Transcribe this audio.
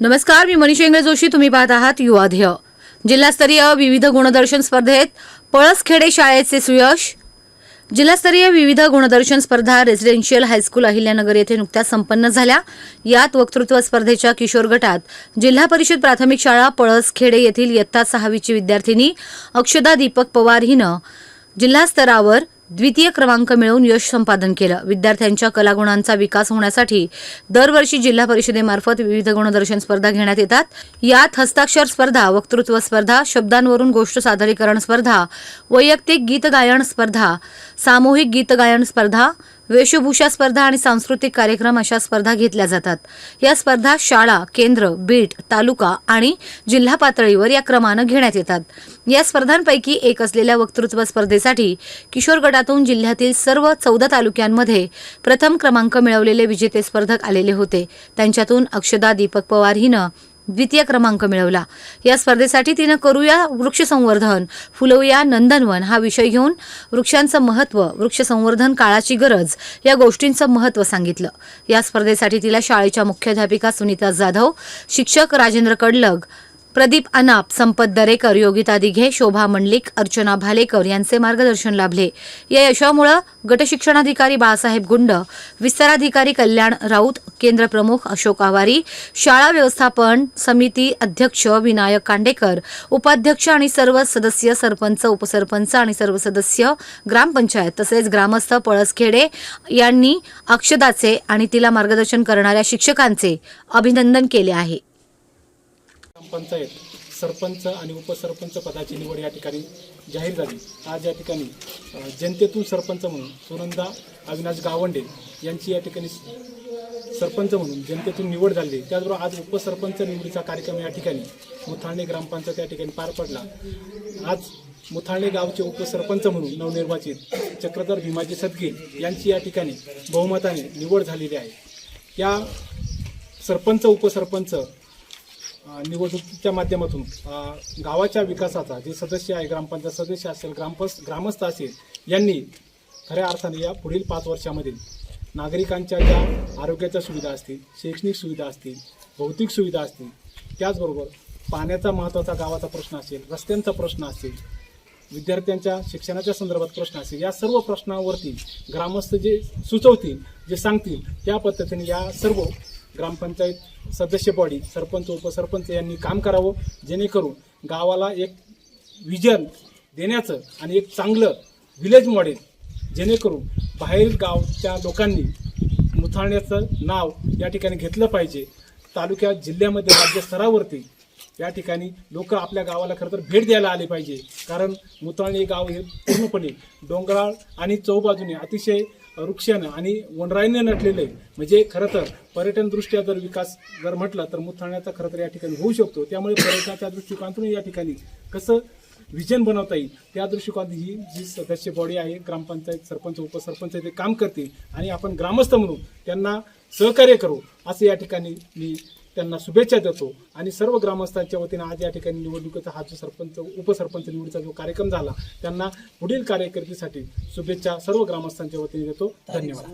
नमस्कार मी मनीष इंगळे जोशी तुम्ही पाहत आहात युवाध्य जिल्हास्तरीय विविध गुणदर्शन स्पर्धेत पळसखेडे शाळेचे सुयश. जिल्हास्तरीय विविध गुणदर्शन स्पर्धा रेसिडेन्शियल हायस्कूल अहिल्यानगर येथे नुकत्याच संपन्न झाल्या. यात वक्तृत्व स्पर्धेच्या किशोर गटात जिल्हा परिषद प्राथमिक शाळा पळसखेडे येथील इयत्ता सहावीची विद्यार्थिनी अक्षदा दीपक पवार हिनं जिल्हास्तरावर द्वितीय क्रमांक मिळवून यश संपादन केलं. विद्यार्थ्यांच्या कलागुणांचा विकास होण्यासाठी दरवर्षी जिल्हा परिषदेमार्फत विविध गुणदर्शन स्पर्धा घेण्यात येतात. यात हस्ताक्षर स्पर्धा वक्तृत्व स्पर्धा शब्दांवरून गोष्ट सादरीकरण स्पर्धा वैयक्तिक गीत गायन स्पर्धा सामूहिक गीत गायन स्पर्धा वेशभूषा स्पर्धा आणि सांस्कृतिक कार्यक्रम अशा स्पर्धा घेतल्या जातात. या स्पर्धा शाळा केंद्र बीट तालुका आणि जिल्हा पातळीवर या क्रमानं घेण्यात येतात. या स्पर्धांपैकी एक असलेल्या वक्तृत्व स्पर्धेसाठी किशोर गटातून जिल्ह्यातील सर्व चौदा तालुक्यांमध्ये प्रथम क्रमांक मिळवलेले विजेते स्पर्धक आलेले होते. त्यांच्यातून अक्षदा दीपक पवार हिनं द्वितीय क्रमांक मिळवला. या स्पर्धेसाठी तिनं करूया वृक्ष संवर्धन फुलवूया नंदनवन हा विषय घेऊन वृक्षांचं महत्त्व वृक्ष संवर्धन काळाची गरज या गोष्टींचं महत्त्व सांगितलं. या स्पर्धेसाठी तिला शाळेच्या मुख्याध्यापिका सुनीता जाधव शिक्षक राजेंद्र कडलग प्रदीप अनाप संपत दरेकर योगिता दिघे शोभा मंडलिक अर्चना भालेकर यांचे मार्गदर्शन लाभले. या यशामुळे गटशिक्षणाधिकारी बाळासाहेब गुंड विस्ताराधिकारी कल्याण राऊत केंद्र प्रमुख अशोक आवारी शाळा व्यवस्थापन समिती अध्यक्ष विनायक कांडेकर उपाध्यक्ष आणि सर्व सदस्य सरपंच उपसरपंच आणि सर्व सदस्य ग्रामपंचायत तसेच ग्रामस्थ पळसखेडे यांनी अक्षदाचे आणि तिला मार्गदर्शन करणाऱ्या शिक्षकांचे अभिनंदन केले आहे. पंचायत सरपंच आणि उपसरपंच पदाची निवड या ठिकाणी जाहीर झाली. आज या ठिकाणी जनतेतून सरपंच म्हणून सुनंदा अविनाश गावंडे यांची या ठिकाणी सरपंच म्हणून जनतेतून निवड झाली त्याचबरोबर आज उपसरपंच निवडीचा कार्यक्रम या ठिकाणी मुथाळणे ग्रामपंचायत या ठिकाणी पार पडला. आज मुथाळणे गावचे उपसरपंच म्हणून नवनिर्वाचित चक्रधर भीमाजी सदगीर यांची या ठिकाणी बहुमताने निवड झालेली आहे. या सरपंच उपसरपंच निवडणुकीच्या माध्यमातून गावाच्या विकासाचा जे सदस्य आहे ग्रामपंचायत सदस्य असेल ग्रामपस ग्रामस्थ असेल यांनी खऱ्या अर्थाने या पुढील पाच वर्षामध्ये नागरिकांच्या ज्या आरोग्याच्या सुविधा असतील शैक्षणिक सुविधा असतील भौतिक सुविधा असतील त्याचबरोबर पाण्याचा महत्त्वाचा गावाचा प्रश्न असेल रस्त्यांचा प्रश्न असेल विद्यार्थ्यांच्या शिक्षणाच्या संदर्भात प्रश्न असेल या सर्व प्रश्नावरती ग्रामस्थ जे सुचवतील जे सांगतील त्या पद्धतीने या सर्व ग्रामपंचायत सदस्य बॉडी सरपंच उपसरपंच यांनी काम करावं जेणेकरून गावाला एक विजन देण्याचं आणि एक चांगलं विलेज मॉडेल जेणेकरून बाहेर गावच्या लोकांनी मुथाळण्याचं नाव या ठिकाणी घेतलं पाहिजे. तालुक्यात जिल्ह्यामध्ये राज्यस्तरावरती या ठिकाणी लोक आपल्या गावाला खरं तर भेट द्यायला आले पाहिजे. कारण मुताळणे गाव हे पूर्णपणे डोंगराळ आणि चौबाजूने अतिशय वृक्षानं आणि वनराईने नटलेलं आहे म्हणजे खरं तर पर्यटनदृष्ट्या जर विकास जर म्हटला तर मुथाण्याचा खरं तर या ठिकाणी होऊ शकतो. त्यामुळे पर्यटनाच्या दृष्टिकोनातून या ठिकाणी कसं विजन बनवता येईल त्या दृष्टिकोनात ही जी सदस्य बॉडी आहे ग्रामपंचायत सरपंच उपसरपंच ते काम करतील आणि आपण ग्रामस्थ म्हणून त्यांना सहकार्य करू असं या ठिकाणी मी त्यांना शुभेच्छा देतो. आणि सर्व ग्रामस्थांच्या वतीनं आज या ठिकाणी निवडणुकीचा हा जो सरपंच उपसरपंच निवडीचा जो कार्यक्रम झाला त्यांना पुढील कार्यकर्तीसाठी शुभेच्छा सर्व ग्रामस्थांच्या वतीने देतो. धन्यवाद.